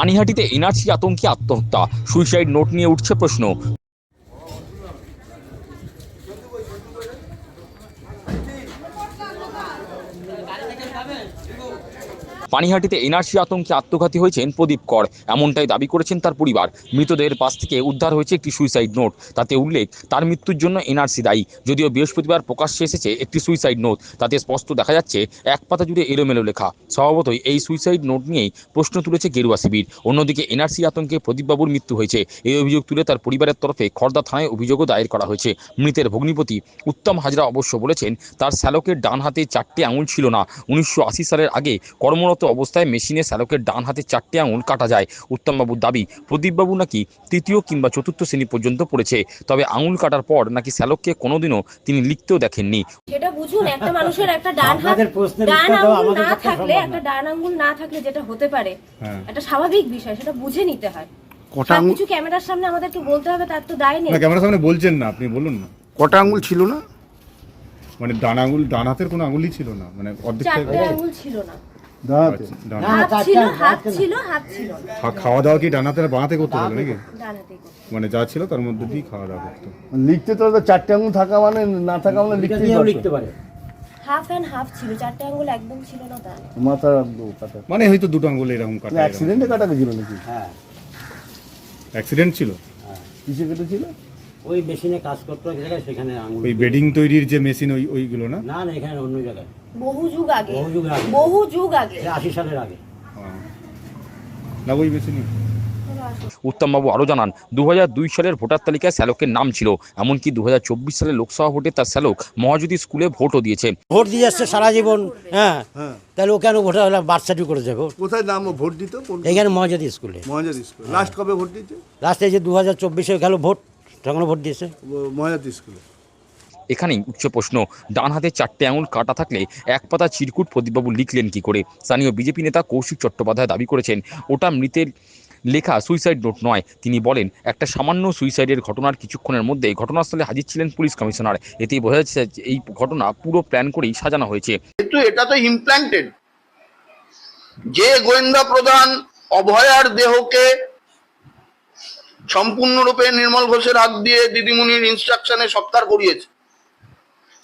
পানিহাটিতে NRC আতঙ্কে আত্মহত্যা। Suicide note নিয়ে উঠছে প্রশ্ন। পানিহাটিতে এনআরসি আতঙ্কে আত্মঘাতী হয়েছেন প্রদীপ কর। এমনটাই দাবি করেছেন তার পরিবার। মৃতদেহের পাশ থেকে উদ্ধার হয়েছে একটি সুইসাইড নোট তাতে উল্লেখ, তার মৃত্যুর জন্য এনআরসি দায়ী। যদিও বৃহস্পতিবার প্রকাশ্যে এসেছে একটি সুইসাইড নোট তাতে স্পষ্ট দেখা যাচ্ছে এক পাতা জুড়ে এলোমেলো লেখা। স্বভাবতই এই সুইসাইড নোট নিয়েই প্রশ্ন তুলেছে গেরুয়া শিবির। অন্যদিকে এনআরসি আতঙ্কে প্রদীপবাবুর মৃত্যু হয়েছে। এই অভিযোগ তুলে তার পরিবারের তরফে খর্দা থানায় অভিযোগও দায়ের করা হয়েছে। মৃতের ভগ্নিপতি উত্তম হাজরা অবশ্য বলেছেন, তার শ্যালকের ডান হাতে চারটি আঙুল ছিল না। উনিশশো আশি সালের আগে কর্মরত অবস্থায় মেশিনে শ্যালকের ডান হাতে চারটি আঙুল কাটা যায়। উত্তমবাবুর দাবি প্রদীপবাবু নাকি তৃতীয় কিংবা চতুর্থ শ্রেণি পর্যন্ত পড়েছে তবে আঙুল কাটার পর নাকি শ্যালককে কোনোদিনও তিনি লিখতেও দেখেননি। সেটা বুঝুন একটা মানুষের একটা ডান হাত ডান আমাদের না থাকলে একটা ডান আঙ্গুল না থাকলে যেটা হতে পারে হ্যাঁ। একটা স্বাভাবিক বিষয় সেটা বুঝে নিতে হয়। কটা আঙুল? কিছু ক্যামেরার সামনে আমাদেরকে বলতে হবে তার তো দায় নেই। ক্যামেরার সামনে বলছেন না আপনি বলুন না। কটা আঙুল ছিল না? মানে ডান আঙুল ডান হাতের কোনো আঙুলই ছিল না মানে অর্ধেক চারটে আঙ্গুল ছিল না। আচ্ছা, না খা- খাওয়া দাওয়া কি ডান হাতে বাঁ করতে হবে নাকি? মানে যা ছিল তার মধ্যে দিয়ে খাওয়া দাওয়া করতো। লিখতে তো চারটে আঙুল থাকা মানে না থাকা মানে। লিখতে পারে। হাফ অ্যান্ড হাফ ছিল চারটে আঙ্গুল একদম ছিল না তা না। মাথা কাটা। মানে হয়তো দুটো আঙুল এরকম কাটা। অ্যাক্সিডেন্টে কাটা গেছিল নাকি? হ্যাঁ। অ্যাক্সিডেন্ট ছিল? হ্যাঁ। কিসে কেটেছিল ওই মেশিনে কাজ করতো সেখানে আঙুল ওই বেডিং তৈরির যে মেশিন ওই ওইগুলো না? না না এখানে অন্য জায়গায়। বহু যুগ আগে। বহু যুগ আগে। বহু যুগ আগে। এটা আশি সালের আগে। হ্যাঁ। না ওই মেশিনই উত্তমবাবু আরও জানান দুহাজার দুই সালের ভোটার তালিকায় শ্যালকের নাম ছিল এমনকি দু সালের লোকসভা ভোটে তার শ্যালক মহাজ্যোতি স্কুলে ভোটও দিয়েছে। ভোট দিয়ে আসছে সারা জীবন হ্যাঁ। তাহলে ও কেন ভোটার হলে বার্থ সার্টিফিকেট করে যাব কোথায় নাম ও ভোট দিত? এখানে মহাজাতি স্কুলে। মহাজাত স্কুলে। লাস্ট কবে ভোট দিতে লাস্টে যে দু হাজার চব্বিশে গেল ভোট তখনও ভোট দিয়েছে। মহাজাত স্কুলে। এখানেই উচ্চ প্রশ্ন। ডান হাতে চারটে আঙুল কাটা থাকলে এক পাতা চিরকুট প্রদীপবাবু লিখলেন কি করে? স্থানীয় বিজেপি নেতা কৌশিক চট্টোপাধ্যায় দাবি করেছেন, ওটা মৃতের লেখা সুইসাইড নোট নয়। তিনি বলেন, একটা সামান্য সুইসাইডের ঘটনার কিছুক্ষণের মধ্যে ঘটনাস্থলে হাজির ছিলেন পুলিশ কমিশনার। এতেই বোঝা যাচ্ছে এই ঘটনা পুরো প্ল্যান করেই সাজানো হয়েছে। কিন্তু এটা তো ইমপ্ল্যান্টেড যে গোয়েন্দা প্রধান অভয়ার দেহকে সম্পূর্ণরূপে নির্মল ঘোষের হাত দিয়ে দিদিমণির ইনস্ট্রাকশনে সৎকার করিয়েছে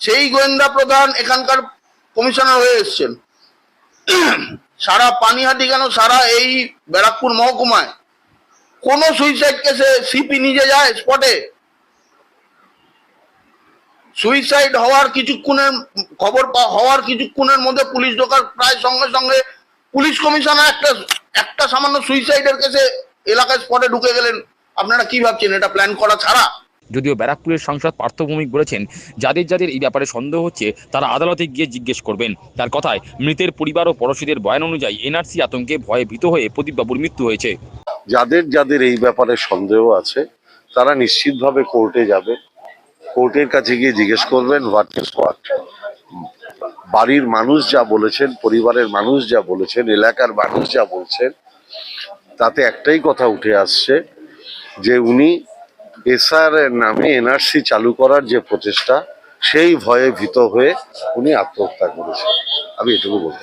সেই গোয়েন্দা প্রধান এখানকার কমিশনার হয়ে এসছেন। সারা পানিহাটি কেন সারা এই ব্যারাকপুর মহকুমায়? কোন সুইসাইড কেসে সিপি নিজে যায় স্পটে সুইসাইড হওয়ার কিছুক্ষণের খবর হওয়ার কিছুক্ষণের মধ্যে পুলিশ ঢোকার প্রায় সঙ্গে সঙ্গে পুলিশ কমিশনার একটা একটা সামান্য সুইসাইডের কেসে এলাকায় স্পটে ঢুকে গেলেন। আপনারা কি ভাবছেন, এটা প্ল্যান করা ছাড়া? যদিও ব্যারাকপুরের সাংসদ পার্থ ভৌমিক বলেছেন, যাদের যাদের এই ব্যাপারে সন্দেহ হচ্ছে, তারা আদালতে গিয়ে জিজ্ঞেস করবেন। তার কথায়, মৃতের পরিবার ও পড়োশীদের বয়ান অনুযায়ী এনআরসি আতঙ্কে ভয়ে ভীত হয়ে প্রদীপবাবুর মৃত্যু হয়েছে। যাদের যাদের এই ব্যাপারে সন্দেহ আছে, তারা নিশ্চিতভাবে কোর্টে যাবে। কোর্টের কাছে গিয়ে জিজ্ঞেস করবেন হোয়াট ইজ হোয়াট বাড়ির মানুষ যা বলেছেন, পরিবারের মানুষ যা বলেছেন, এলাকার মানুষ যা বলছেন, তাতে একটাই কথা উঠে আসছে, যে উনি এসআর এর নামে এনআরসি চালু করার যে প্রচেষ্টা, সেই ভয়ে ভীত হয়ে উনি আত্মহত্যা করেছেন। আমি এটুকু বলতে